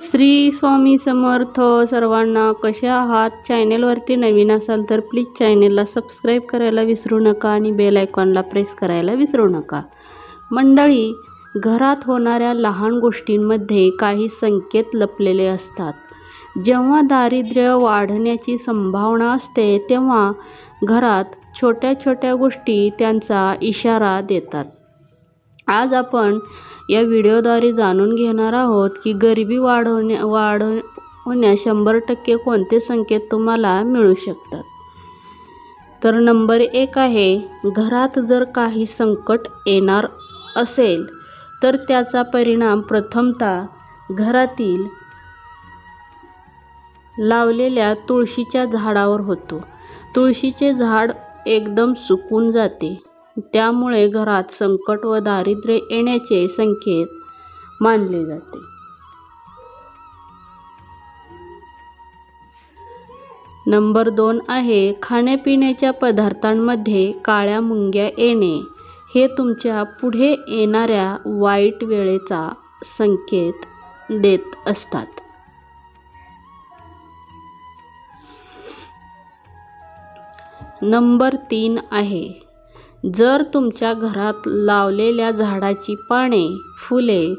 श्री स्वामी समर्थ सर्वांना कसे आहात? चॅनेलवरती नवीन असाल तर प्लीज चॅनेलला सबस्क्राईब करायला विसरू नका आणि बेल आयकॉनला प्रेस करायला विसरू नका. मंडळी घरात होणाऱ्या लहान गोष्टींमध्ये काही संकेत लपलेले असतात. जेव्हा दारिद्र्य वाढण्याची संभावना असते तेव्हा घरात छोट्या छोट्या गोष्टी त्यांचा इशारा देतात. आज आपण या व्हिडिओद्वारे जाणून घेणार आहोत की गरिबी वाढवण्या वाढ शंभर टक्के कोणते संकेत तुम्हाला मिळू शकतात. तर नंबर एक आहे घरात जर काही संकट येणार असेल तर त्याचा परिणाम प्रथमतः घरातील लावलेल्या तुळशीच्या झाडावर होतो. तुळशीचे झाड एकदम सुकून जाते. त्यामुळे घरात संकट व दारिद्र्य येण्याचे संकेत मानले जाते. नंबर दोन आहे खाण्यापिण्याच्या पदार्थांमध्ये काळ्या मुंग्या येणे. हे तुमच्यापुढे येणाऱ्या वाईट वेळेचा संकेत देत असतात. नंबर तीन आहे जर तुमच्या घरात लावलेल्या झाडाची पाने फुले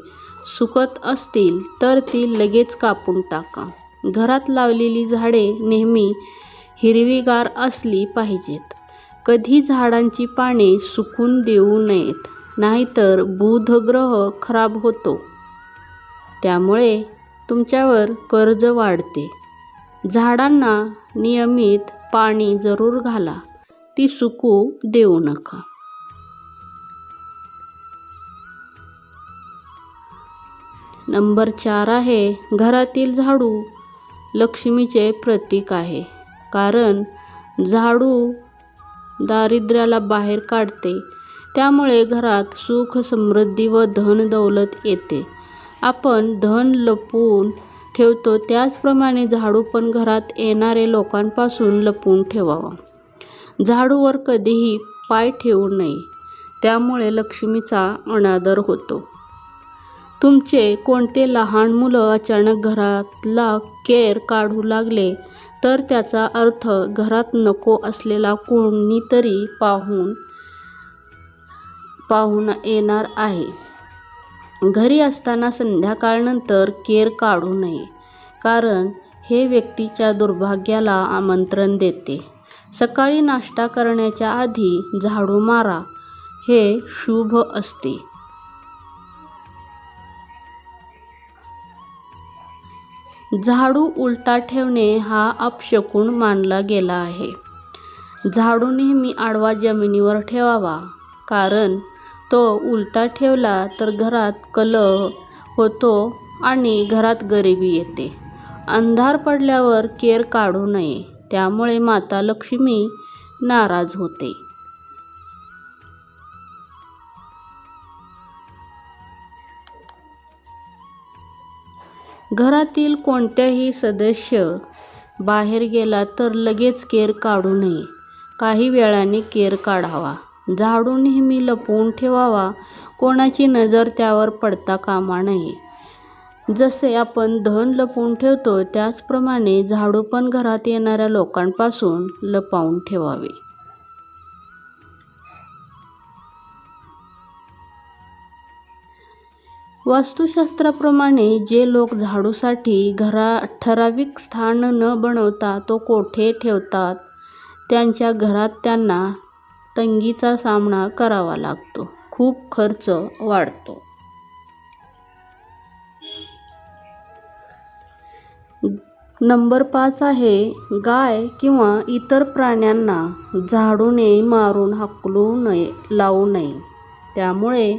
सुकत असतील तर ती लगेच कापून टाका. घरात लावलेली झाडे नेहमी हिरवीगार असली पाहिजेत. कधी झाडांची पाने सुकून देऊ नयेत नाहीतर बुधग्रह खराब होतो. त्यामुळे तुमच्यावर कर्ज वाढते. झाडांना नियमित पाणी जरूर घाला. ती सुकू देऊ नका. नंबर चार आहे घरातील झाडू लक्ष्मीचे प्रतीक आहे. कारण झाडू दारिद्र्याला बाहेर काढते. त्यामुळे घरात सुख समृद्धी व धन दौलत येते. आपण धन लपवून ठेवतो त्याचप्रमाणे झाडू पण घरात येणारे लोकांपासून लपवून ठेवावा. झाडूवर कधीही पाय ठेवू नये. त्यामुळे लक्ष्मीचा अनादर होतो. तुमचे कोणते लहान मुलं अचानक घरातला केर काढू लागले तर त्याचा अर्थ घरात नको असलेला कोणीतरी पाहून पाहून येणार आहे. घरी असताना संध्याकाळनंतर केर काढू नये कारण हे व्यक्तीच्या दुर्भाग्याला आमंत्रण देते. सकाळी नाश्ता करण्याच्या आधी झाडू मारा. हे शुभ असते. झाडू उलटा ठेवणे हा अपशकून मानला गेला आहे. झाडू नेहमी आडवा जमिनीवर ठेवावा कारण तो उलटा ठेवला तर घरात कलह होतो आणि घरात गरिबी येते. अंधार पडल्यावर केर काढू नये. त्यामुळे माता लक्ष्मी नाराज होते. घरातील कोणत्याही सदस्य बाहेर गेला तर लगेच केर काढू नये. काही वेळाने केर काढावा. झाडू नेहमी लपवून ठेवावा. कोणाची नजर त्यावर पडता कामा नये. जसे आपण धन लपवून ठेवतो त्याचप्रमाणे झाडू पण घरात येणाऱ्या लोकांपासून लपवून ठेवावे. वास्तुशास्त्राप्रमाणे जे लोक झाडूसाठी घरा ठराविक स्थान न बनवता तो कोठे ठेवतात त्यांच्या घरात त्यांना तंगीचा सामना करावा लागतो. खूप खर्च वाढतो. नंबर पाच आहे. गाय किंवा इतर प्राण्यांना झाडूने मारून हाकलू नये लावू नये. त्यामुळे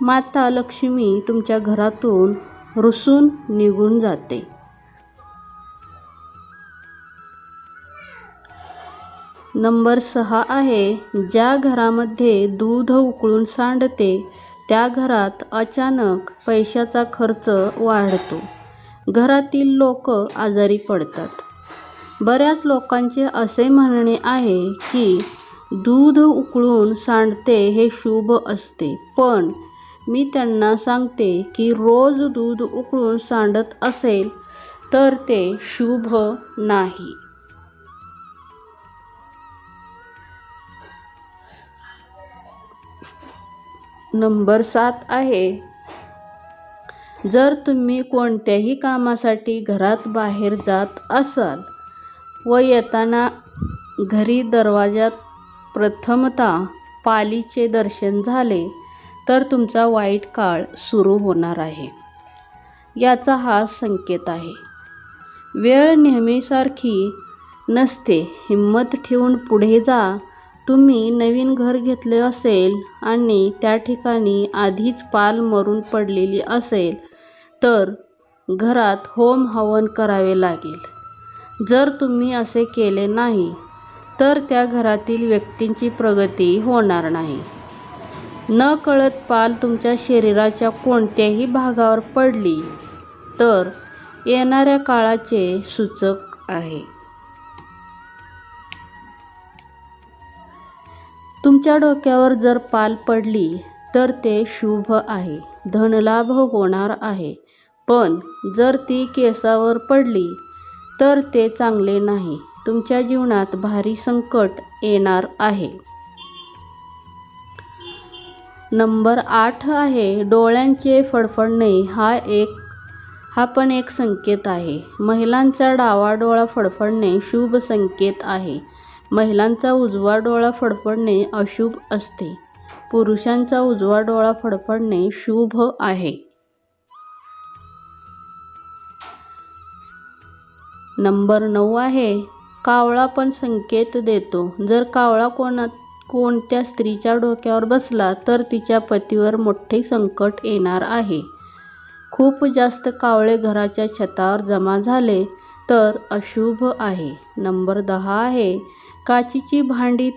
माता लक्ष्मी तुमच्या घरातून रुसून निघून जाते. नंबर सहा आहे. ज्या घरामध्ये दूध उकळून सांडते त्या घरात अचानक पैशाचा खर्च वाढतो. घरातील लोक आजारी पडतात. बऱ्याच लोकांचे असे म्हणणे आहे की दूध उकळून सांडते हे शुभ असते पण मी त्यांना सांगते की रोज दूध उकळून सांडत असेल तर ते शुभ नाही. नंबर सात आहे जर तुम्ही कोणत्याही कामासाठी घरात बाहेर जात असाल व येताना घरी दरवाजात प्रथमतः पालीचे दर्शन झाले तर तुमचा वाईट काळ सुरू होणार आहे. याचा हा संकेत आहे. वेळ नेहमीसारखी नसते. हिंमत ठेवून पुढे जा. तुम्ही नवीन घर घेतले असेल आणि त्या ठिकाणी आधीच पाल मरून पडलेली असेल तर घरात होम हवन करावे लागेल. जर तुम्ही असे केले नाही तर त्या घरातील व्यक्तींची प्रगती होणार नाही. न कळत पाल तुमच्या शरीराच्या कोणत्याही भागावर पडली तर येणाऱ्या काळाचे सूचक आहे. तुमच्या डोक्यावर जर पाल पडली तर ते शुभ आहे. धनलाभ होणार आहे. पण जर ती केसावर पडली तर ते चांगले नाही. तुमच्या जीवनात भारी संकट येणार आहे. नंबर आठ आहे डोळ्यांचे फडफडणे हा एक हा पण एक संकेत आहे. महिलांचा डावा डोळा फडफडणे शुभ संकेत आहे. महिलांचा उजवा डोळा फडफडणे अशुभ असते. पुरुषांचा उजवा डोळा फडफडणे शुभ आहे. नंबर नऊ आहे. कावळा पण संकेत देतो. जर कावळा कोणा कोणत्या स्त्रीच्या डोक्यावर बसला तर तिच्या पतीवर मोठे संकट येणार आहे. खूप जास्त कावळे घराच्या छतावर जमा झाले तर अशुभ आहे. नंबर दहा आहे. काचीची भांडी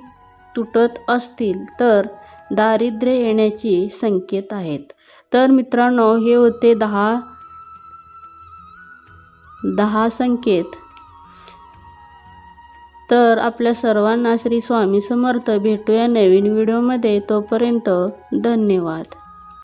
तुटत असतील तर दारिद्र्य येण्याची संकेत आहेत. तर मित्रांनो हे होते दहा दहा संकेत. तर आपल्या सर्वांना श्री स्वामी समर्थ भेटूया नवीन व्हिडिओमध्ये. तोपर्यंत धन्यवाद.